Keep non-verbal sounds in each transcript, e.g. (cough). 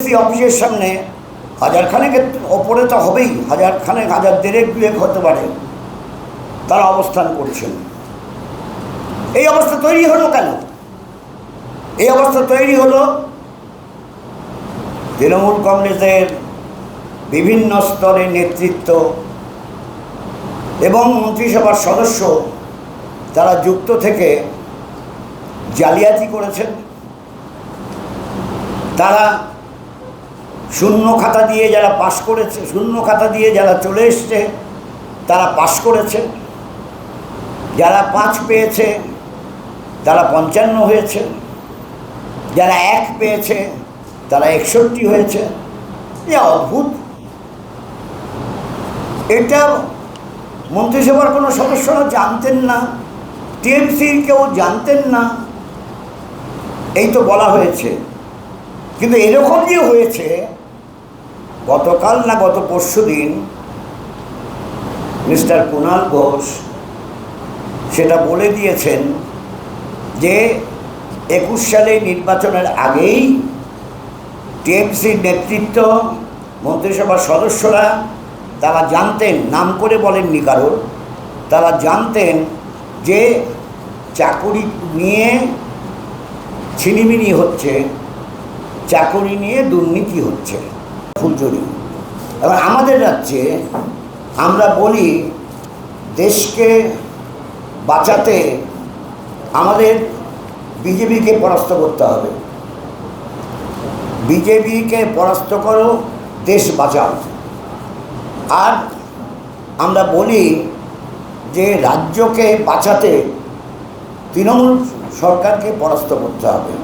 অফিসের সামনে হাজার খানেকের ওপরে তো হবেই হাজার খানেক হাজার দেড়েক, দুয়েক হতে পারে। তারা অবস্থান করছেন। এই অবস্থা তৈরি হলো কেন? এই অবস্থা তৈরি হলো, তৃণমূল কংগ্রেসের বিভিন্ন স্তরের নেতৃত্ব এবং মন্ত্রিসভার সদস্য তারা যুক্ত থেকে জালিয়াতি করেছেন। তারা শূন্য খাতা দিয়ে যারা পাশ করেছে, শূন্য খাতা দিয়ে যারা চলে এসছে, তারা পাশ করেছে। যারা পাঁচ পেয়েছে, তারা পঞ্চান্ন হয়েছে। যারা এক পেয়েছে, তারা একষট্টি হয়েছে। এ অদ্ভুত। এটা মন্ত্রিসভার কোনো সদস্যরা জানতেন না, টিএমসির কেউ জানতেন না। এই তো বলা হয়েছে। কিন্তু এরকম যে হয়েছে গতকাল না গত পরশু দিন মিস্টার কুণাল ঘোষ সেটা বলে দিয়েছেন যে একুশ সালে নির্বাচনের আগেই টিএমসির নেতৃত্ব, মন্ত্রিসভার সদস্যরা, তারা জানতেন, নাম করে বলেননি কারোর, তারা জানতেন যে চাকুরি নিয়ে ছিনিমিনি হচ্ছে, চাকুরি নিয়ে দুর্নীতি হচ্ছে। ফুলঝুরি এবার আমাদের রাজ্যে আমরা বলি, দেশকে বাঁচাতে আমাদের বিজেপিকে পরাস্ত করতে হবে। বিজেপিকে পরাস্ত করো, দেশ বাঁচাও। আর আমরা বলি যে, রাজ্যকে বাঁচাতে তৃণমূল সরকারকে পরাস্ত করতে হবে।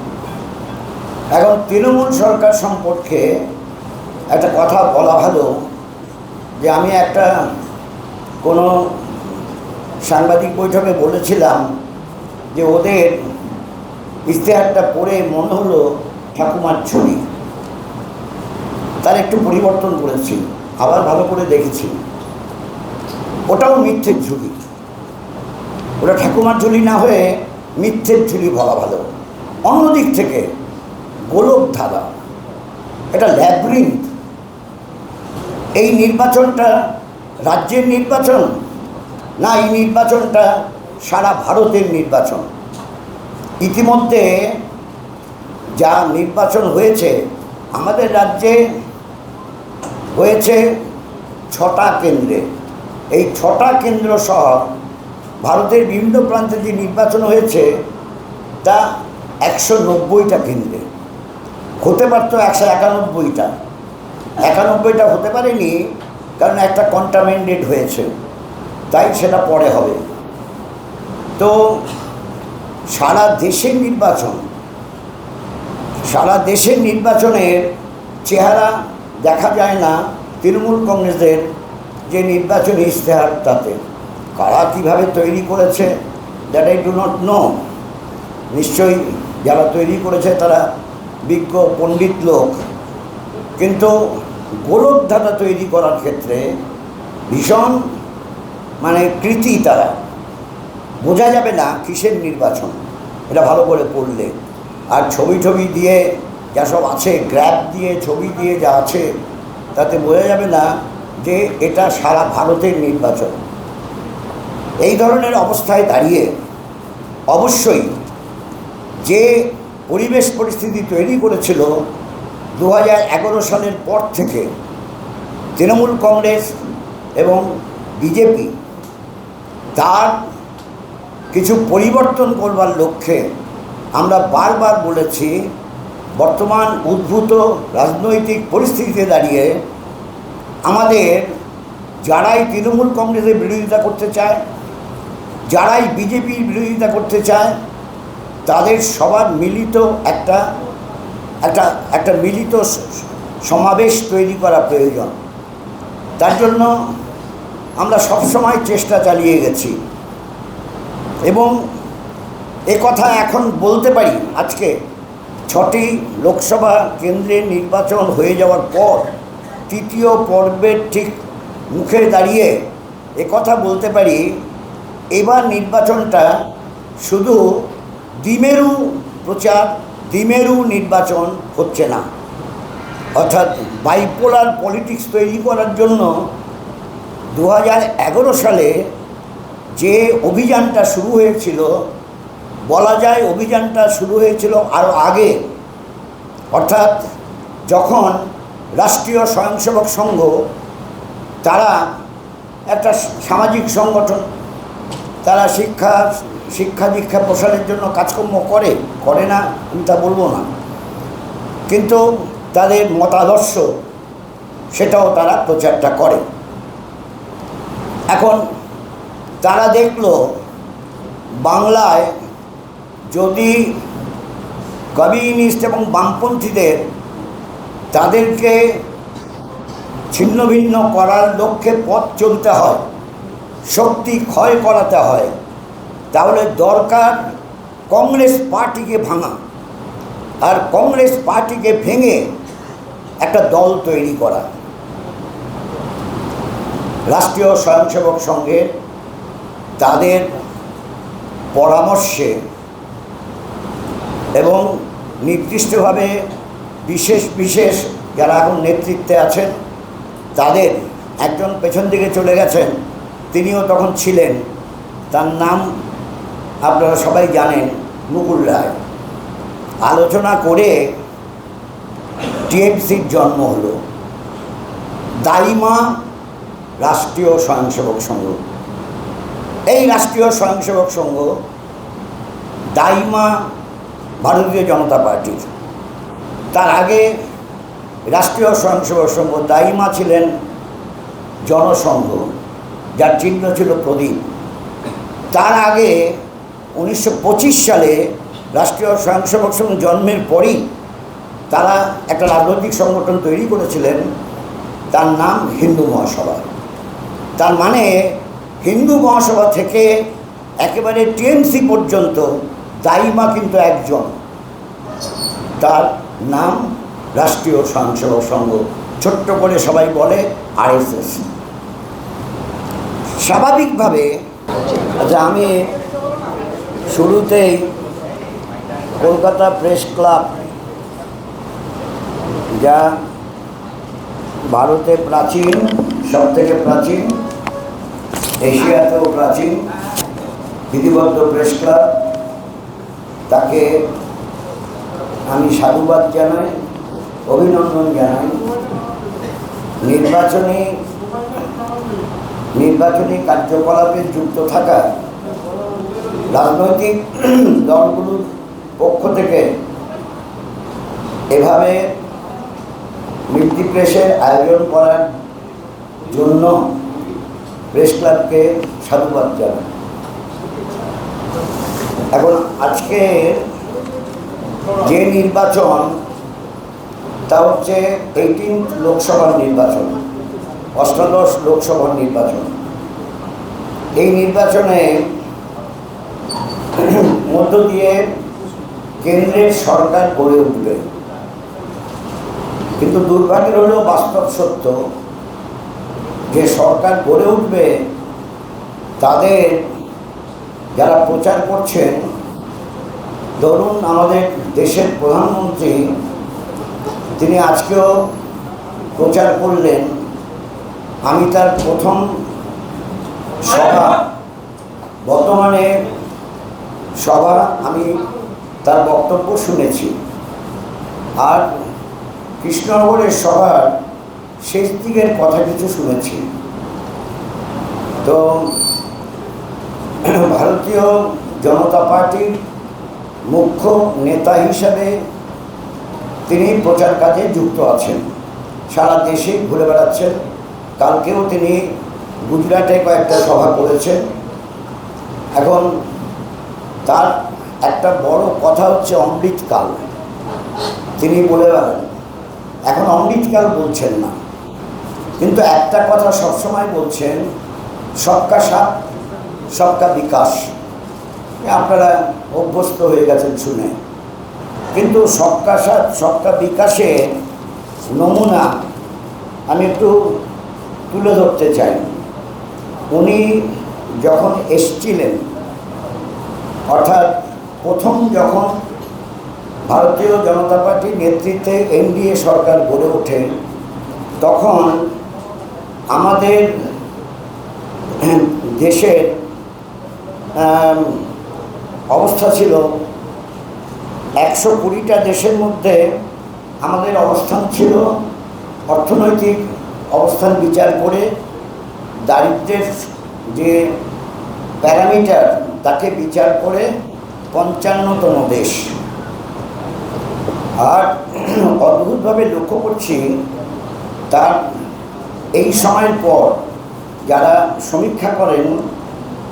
এখন তৃণমূল সরকার সম্পর্কে একটা কথা বলা ভালো যে আমি একটা কোনো সাংবাদিক বৈঠকে বলেছিলাম যে ওদের ইশতেহারটা পড়ে মনে হলো ঠাকুমার ছবি। তার একটু পরিবর্তন করেছি, আবার ভালো করে দেখেছি। ওটাও মিথ্যের ঝুলি। ওটা ঠাকুমার ঝুলি না হয়ে মিথ্যের ঝুলি বলা ভালো। অন্যদিক থেকে গোলক ধাঁধা এটা ল্যাবরিন্থ এই নির্বাচনটা রাজ্যের নির্বাচন না এই নির্বাচনটা সারা ভারতের নির্বাচন। ইতিমধ্যে যা নির্বাচন হয়েছে, আমাদের রাজ্যে হয়েছে ছটা কেন্দ্রে। এই ছটা কেন্দ্র সহ ভারতের বিভিন্ন প্রান্তে যে নির্বাচন হয়েছে, তা একশো নব্বইটা কেন্দ্রে। হতে পারতো একশো একানব্বইটা। একানব্বইটা হতে পারেনি, কারণ একটা কন্টামেন্টেড হয়েছে। তাই সেটা পরে হবে। তো সারা দেশের নির্বাচন, সারা দেশের নির্বাচনের চেহারা দেখা যায় না তৃণমূল কংগ্রেসের যে নির্বাচনী ইশতেহার তাতে। কারা কীভাবে তৈরি করেছে that I do not know নিশ্চয়ই যারা তৈরি করেছে তারা বিজ্ঞ পণ্ডিত লোক। কিন্তু গোলকধাতা তৈরি করার ক্ষেত্রে ভীষণ মানে কৃতি তারা। বোঝা যাবে না কিসের নির্বাচন। এটা ভালো করে পড়লে। আর ছবি ছবি দিয়ে যা সব আছে গ্র্যাপ দিয়ে, ছবি দিয়ে যা আছে, তাতে বোঝা যাবে না যে এটা সারা ভারতের নির্বাচন। এই ধরনের অবস্থায় দাঁড়িয়ে অবশ্যই যে পরিবেশ পরিস্থিতি তৈরি করেছিল দু হাজার এগারো সালের পর থেকে তৃণমূল কংগ্রেস এবং বিজেপি তার কিছু পরিবর্তন করবার লক্ষ্যে আমরা বারবার বলেছি, বর্তমান উদ্ভূত রাজনৈতিক পরিস্থিতিতে দাঁড়িয়ে আমাদের যারাই তৃণমূল কংগ্রেসের বিরোধিতা করতে চায়, যারাই বিজেপির বিরোধিতা করতে চায়, তাদের সবার মিলিত একটা একটা একটা মিলিত সমাবেশ তৈরি করা প্রয়োজন। তার জন্য আমরা সবসময় চেষ্টা চালিয়ে গেছি। এবং এ কথা এখন বলতে পারি, আজকে ছটি লোকসভা কেন্দ্রে নির্বাচন হয়ে যাওয়ার পর তৃতীয় পর্বের ঠিক মুখে দাঁড়িয়ে এ কথা বলতে পারি, এবার নির্বাচনটা শুধু দ্বিমেরু প্রচার দ্বিমেরু নির্বাচন হচ্ছে না। অর্থাৎ বাইপোলার পলিটিক্স তৈরি করার জন্য দু সালে যে অভিযানটা শুরু হয়েছিল, বলা যায় অভিযানটা শুরু হয়েছিল আরও আগে। অর্থাৎ যখন রাষ্ট্রীয় স্বয়ংসেবক সংঘ, তারা একটা সামাজিক সংগঠন তারা শিক্ষা শিক্ষা দীক্ষা প্রসারের জন্য কাজকর্ম করে করে না, আমি তা বলব না। কিন্তু তাদের মতাদর্শ, সেটাও তারা প্রচারটা করে। এখন তারা দেখল, বাংলায় যদি কমিউনিস্ট এবং বামপন্থীদের তাদেরকে ছিন্ন ভিন্ন করার লক্ষ্যে পথ চলতে হয় শক্তি ক্ষয় করাতে হয়, তাহলে দরকার কংগ্রেস পার্টিকে ভাঙা। আর কংগ্রেস পার্টিকে ভেঙে একটা দল তৈরি করা। রাষ্ট্রীয় স্বয়ংসেবক সংঘের তাদের পরামর্শে এবং নির্দিষ্টভাবে বিশেষ বিশেষ যারা এখন নেতৃত্বে আছেন, তাদের একজন পেছন দিকে চলে গেছেন। তিনিও তখন ছিলেন। তার নাম আপনারা সবাই জানেন, মুকুল রায়। আলোচনা করে টিএমসির জন্ম হলো। দাইমা রাষ্ট্রীয় স্বয়ংসেবক সংঘ। এই রাষ্ট্রীয় স্বয়ংসেবক সংঘ দাইমা ভারতীয় জনতা পার্টির। তার আগে রাষ্ট্রীয় স্বয়ংসেবক সংঘ দাইমা ছিলেন জনসংঘ। যার চিহ্ন ছিল প্রদীপ। তার আগে উনিশশো পঁচিশ সালে রাষ্ট্রীয় স্বয়ংসেবক সংঘ জন্মের পরই তারা একটা রাজনৈতিক সংগঠন তৈরি করেছিলেন। তার নাম হিন্দু মহাসভা। তার মানে হিন্দু মহাসভা থেকে একেবারে টিএমসি পর্যন্ত দাইমা কিন্তু একজন। তার নাম রাষ্ট্রীয় স্বয়ংসেবক সংঘ। ছোট্ট করে সবাই বলে আরএসএস। স্বাভাবিকভাবে আচ্ছা আমি শুরুতেই কলকাতা প্রেস ক্লাব, যা ভারতে প্রাচীন সব থেকে প্রাচীন, এশিয়াতেও প্রাচীন, বিধিবদ্ধ প্রেস ক্লাব, তাকে আমি সাধুবাদ জানাই, অভিনন্দন জানাই। নির্বাচনী নির্বাচনী কার্যকলাপে যুক্ত থাকা রাজনৈতিক (clears throat) দলগুলোর পক্ষ থেকে এভাবে মৃত্যু প্রেসের আয়োজন করার জন্য প্রেস ক্লাবকে সাধুবাদ জানাই। এখন আজকে যে নির্বাচন, তা হচ্ছে এইটিন লোকসভার নির্বাচন। অষ্টাদশ লোকসভার নির্বাচন। এই নির্বাচনে মধ্য দিয়ে কেন্দ্রের সরকার গড়ে উঠবে। কিন্তু দুর্ভাগ্যের হলেও বাস্তব সত্য, যে সরকার গড়ে উঠবে, তাদের যারা প্রচার করছেন, ধরুন আমাদের দেশের প্রধানমন্ত্রী, তিনি আজকেও প্রচার করলেন আমি তার প্রথম সভা, বর্তমানে সভা, আমি তার বক্তব্য শুনেছি। আর কৃষ্ণনগরের সভার শেষ দিকের কথা কিছু শুনেছি। তো ভারতীয় জনতা পার্টির মুখ্য নেতা হিসাবে তিনি প্রচার কাজে যুক্ত আছেন। সারা দেশে ঘুরে বেড়াচ্ছেন। কালকেও তিনি গুজরাটে কয়েকটা সভা করেছেন। এখন তার একটা বড় কথা হচ্ছে অমৃতকাল তিনি বলে এখন অমৃতকাল বলছেন না। কিন্তু একটা কথা সবসময় বলছেন, সবকা সাথ, সবকা বিকাশ। আপনারা অভ্যস্ত হয়ে গেছেন শুনে। কিন্তু সবকা সাথ, সবকা বিকাশের নমুনা, আমি একটু তুলে ধরতে চাই। উনি যখন এসছিলেন, অর্থাৎ প্রথম যখন ভারতীয় জনতা পার্টির নেতৃত্বে এনডিএ সরকার গড়ে ওঠে, তখন আমাদের দেশের অবস্থা ছিল একশো কুড়িটা দেশের মধ্যে আমাদের অবস্থান ছিল অর্থনৈতিক অবস্থান বিচার করে দারিদ্র্যের যে প্যারামিটার, তাকে বিচার করে পঞ্চান্নতম দেশ। আর অদ্ভুতভাবে লক্ষ্য করছি, তার এই সময়ের পর যারা সমীক্ষা করেন,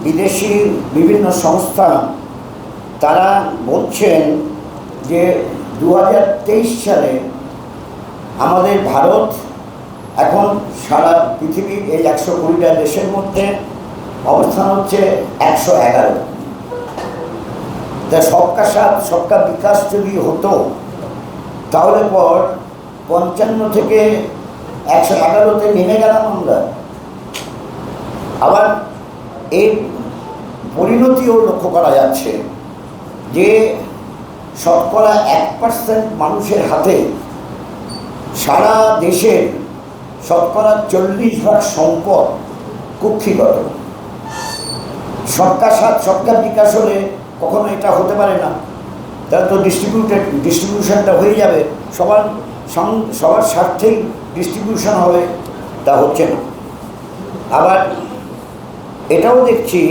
বিদেশি বিভিন্ন সংস্থা, তারা বলছেন যে দু হাজার তেইশ সালে আমাদের ভারত এখন সারা পৃথিবীর এই একশো কুড়িটা দেশের মধ্যে অবস্থান হচ্ছে একশো এগারো। তা সবকা সাথ, সবকা বিকাশ যদি হতো, তাহলে পর পঞ্চান্ন থেকে একশো এগারোতে নেমে গেলাম আমরা। আবার এর পরিণতিও লক্ষ্য করা যাচ্ছে যে শতকরা এক পার্সেন্ট মানুষের হাতে সারা দেশের শতকরা চল্লিশ ভাগ সম্পদ কুক্ষিগত। সরকার সাথ সরকার বিকাশ হলে কখনো এটা হতে পারে না। তাহলে তো ডিস্ট্রিবিউটেড ডিস্ট্রিবিউশনটা হয়ে যাবে। সবার সবার স্বার্থেই ডিস্ট্রিবিউশন হবে, তা হচ্ছে না। আবার এটাও দেখছি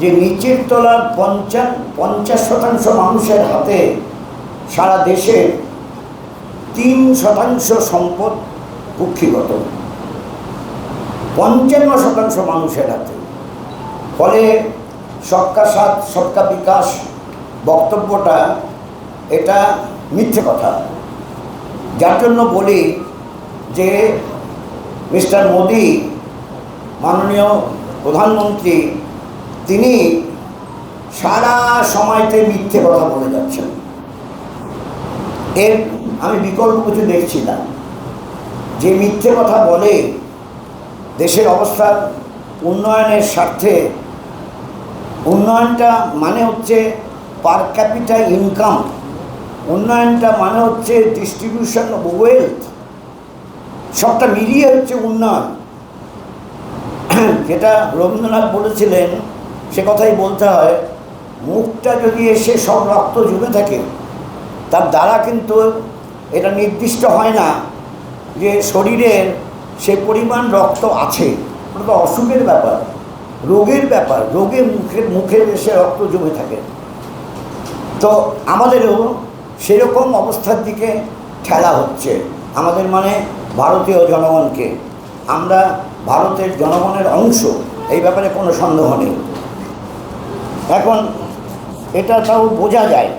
যে নিচের তলার পঞ্চাশ পঞ্চাশ শতাংশ মানুষের হাতে সারা দেশের তিন শতাংশ সম্পদ কুক্ষিগত। পঞ্চান্ন শতাংশ মানুষের হাতে। ফলে সবকা সাথ, সবকা বিকাশ বক্তব্যটা এটা মিথ্যে কথা। যার জন্য বলি যে মিস্টার মোদি, মাননীয় প্রধানমন্ত্রী, তিনি সারা সময়তে মিথ্যে কথা বলে যাচ্ছেন। এর আমি বিকল্প কিছু দেখছি না। যে মিথ্যে কথা বলে দেশের অবস্থার উন্নয়নের স্বার্থে, উন্নয়নটা মানে হচ্ছে পার ক্যাপিটা ইনকাম উন্নয়নটা মানে হচ্ছে ডিস্ট্রিবিউশন অফ ওয়েলথ সবটা মিলিয়ে হচ্ছে উন্নয়ন। যেটা রবীন্দ্রনাথ বলেছিলেন, সে কথাই বলতে হয়, মুখটা যদি এসে সব রক্ত জমে থাকে, তার দ্বারা কিন্তু এটা নির্দিষ্ট হয় না। যে শরীরের সে পরিমাণ রক্ত আছে, ওটা তো অসুখের ব্যাপার, রোগের ব্যাপার, রোগে মুখের মুখে এসে রক্ত জমে থাকে। তো আমাদেরও সেরকম অবস্থার দিকে ঠেলা হচ্ছে, আমাদের মানে ভারতীয় জনগণকে। আমরা ভারতের জনগণের অংশ, এই ব্যাপারে কোনো সন্দেহ নেই। এখন এটা তাও বোঝা যায়